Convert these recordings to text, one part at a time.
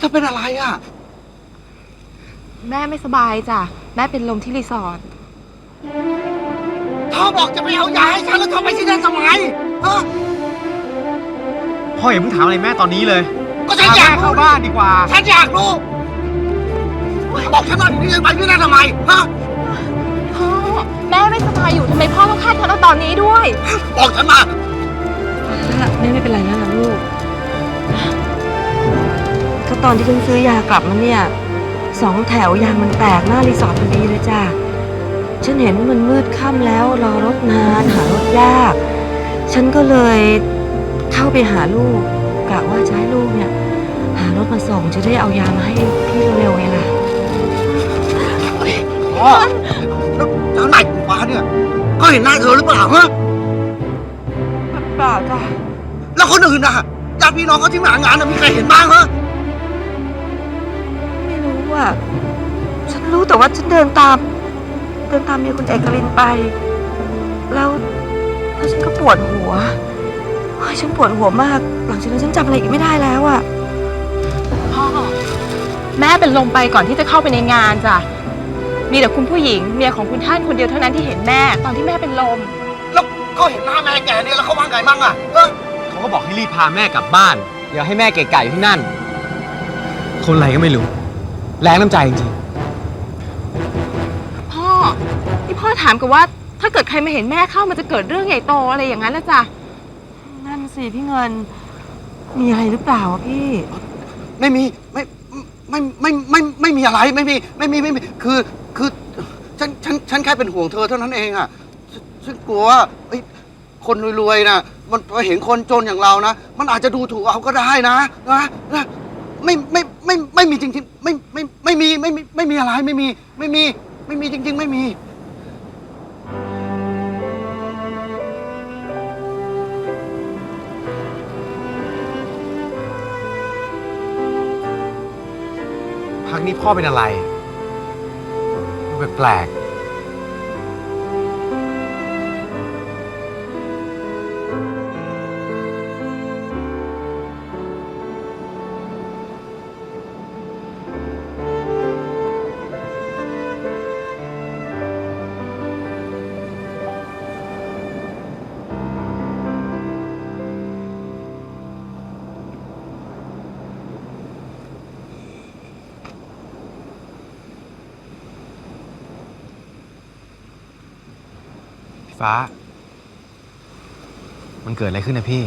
เธอเป็นอะไรอะ แม่ไม่สบายจ้ะ แม่เป็นลมที่รีสอร์ทเธอบอกจะไปเอายาให้ฉันแล้วเธอไปที่นั่นทำไมฮะพ่ออย่าเพิ่งถามอะไรแม่ตอนนี้เลยก็ฉันพาอยาแม่กเข้ารู้บ้านดีกว่า ฉันอยากรู้บอกฉันมาดินี่ไปที่นั่นทำไมฮะพ่อแม่ไม่สบายอยู่ทำไมพ่อต้องฆ่าฉันเอาตอนนี้ด้วย บอกฉันมา แม่ไม่เป็นไรแล้วนะลูกก็ ตอนที่ฉันซื้อยากลับมาเนี่ยสองแถวยางมันแตกหน้ารีสอร์ทพอดีเลยจ้ะ ฉันเห็นมันมืดค่ำแล้วรอรถนานหารถยาก ฉันก็เลยเข้าไปหาลูกกะว่าจะให้ลูกเนี่ย หารถมาส่งจะได้เอายามาให้พี่เร็วๆไงล่ะพ่อแล้วแล้วนายฟ้าเนี่ยก็เห็นหน้าเธอหรือเปล่าฮะเปล่าจ้ะแล้วคนอื่นน่ะญาติพี่น้องเขาที่มางานน่ะมีใครเห็นบ้างฮะ ฉันรู้แต่ว่าฉันเดินตาม เดินตามเมียคุณเอกลินไป แล้วแล้วฉันก็ปวดหัวโอ้ยฉันปวดหัวมาก หลังจากนั้นฉันจำอะไรอีกไม่ได้แล้วอะพ่อแม่เป็นลมไปก่อนที่จะเข้าไปในงานจ้ะ มีแต่คุณผู้หญิงเมียของคุณท่านคนเดียวเท่านั้นที่เห็นแม่ตอนที่แม่เป็นลม แล้วก็เห็นหน้าแม่แกเนี่ยแล้วเขาว่าไงบ้างอะเออเขาก็บอกให้รีบพาแม่กลับบ้านอย่าให้แม่เกะกะอยู่ที่นั่น คนอะไรก็ไม่รู้ แรงน้ำใจจริงพ่อที่พ่อถามกันว่า ถ้าเกิดใครมาเห็นแม่เข้ามันจะเกิดเรื่องใหญ่โตอะไรอย่างนั้นนะจ๊ะนั่นสิพี่เงิน มีอะไรหรือเปล่าอะพี่ไม่มีไม่ไม่ไม่ไม่ไม่ไม่มีอะไรไม่มีไม่มีไม่มีคือคือฉันฉันฉันแค่เป็นห่วงเธอเท่านั้นเองอะฉันฉันกลัวว่าเอ้ยคนรวยๆนะมันพอเห็นคนจนอย่างเรานะ มันอาจจะดูถูกเอาก็ได้นะนะนะ ไม่ไม่ไม่ไม่มีจริงๆไม่ไม่ไม่มีไม่มีไม่มีอะไรไม่มีไม่มีไม่มีจริง ๆ ไม่มี พักนี้พ่อเป็นอะไรดูแปลก ฟ้า มันเกิดอะไรขึ้นนะพี่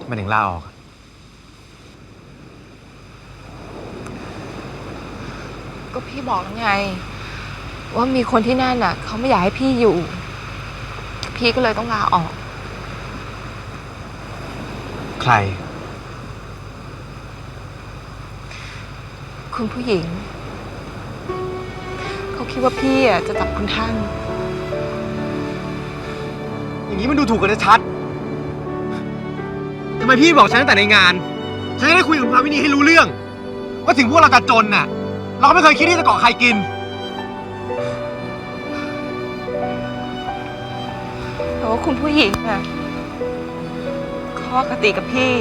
ทำไมถึงลาออกอะก็พี่บอกแล้วไง ว่ามีคนที่นั่นน่ะเขาไม่อยากให้พี่อยู่ พี่ก็เลยต้องลาออก ใคร คุณผู้หญิง เขาคิดว่าพี่อะจะจับคุณท่าน อย่างนี้มันดูถูกกันชัดทำไมพี่บอกฉันตั้งแต่ในงาน ฉันจะได้คุยกับพาวินีให้รู้เรื่อง ว่าถึงพวกเราจะจนน่ะ เราก็ไม่เคยคิดที่จะเกาะใครกิน แต่ว่าคุณผู้หญิงอะข้อคติกับพี่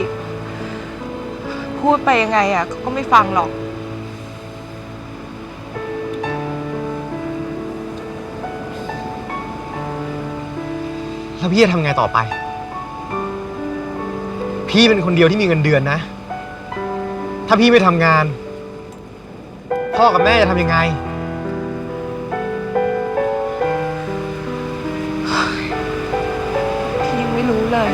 พูดไปยังไงอะเขาก็ไม่ฟังหรอก แล้วพี่จะทำไงต่อไป พี่เป็นคนเดียวที่มีเงินเดือนนะ ถ้าพี่ไม่ทำงาน พ่อกับแม่จะทำยังไง พี่ยังไม่รู้เลย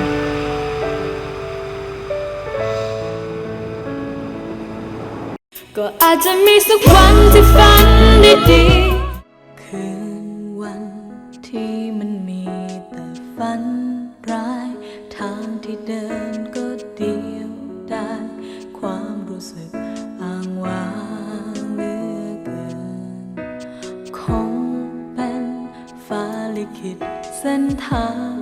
ก็อาจจะมีสักวันที่ฝันดีๆ ฝันร้าย ทางที่เดินก็เดียวดายความรู้สึกอ้างว้างเหลือเกิน คงเป็นฟ้าลิขิตเส้นทาง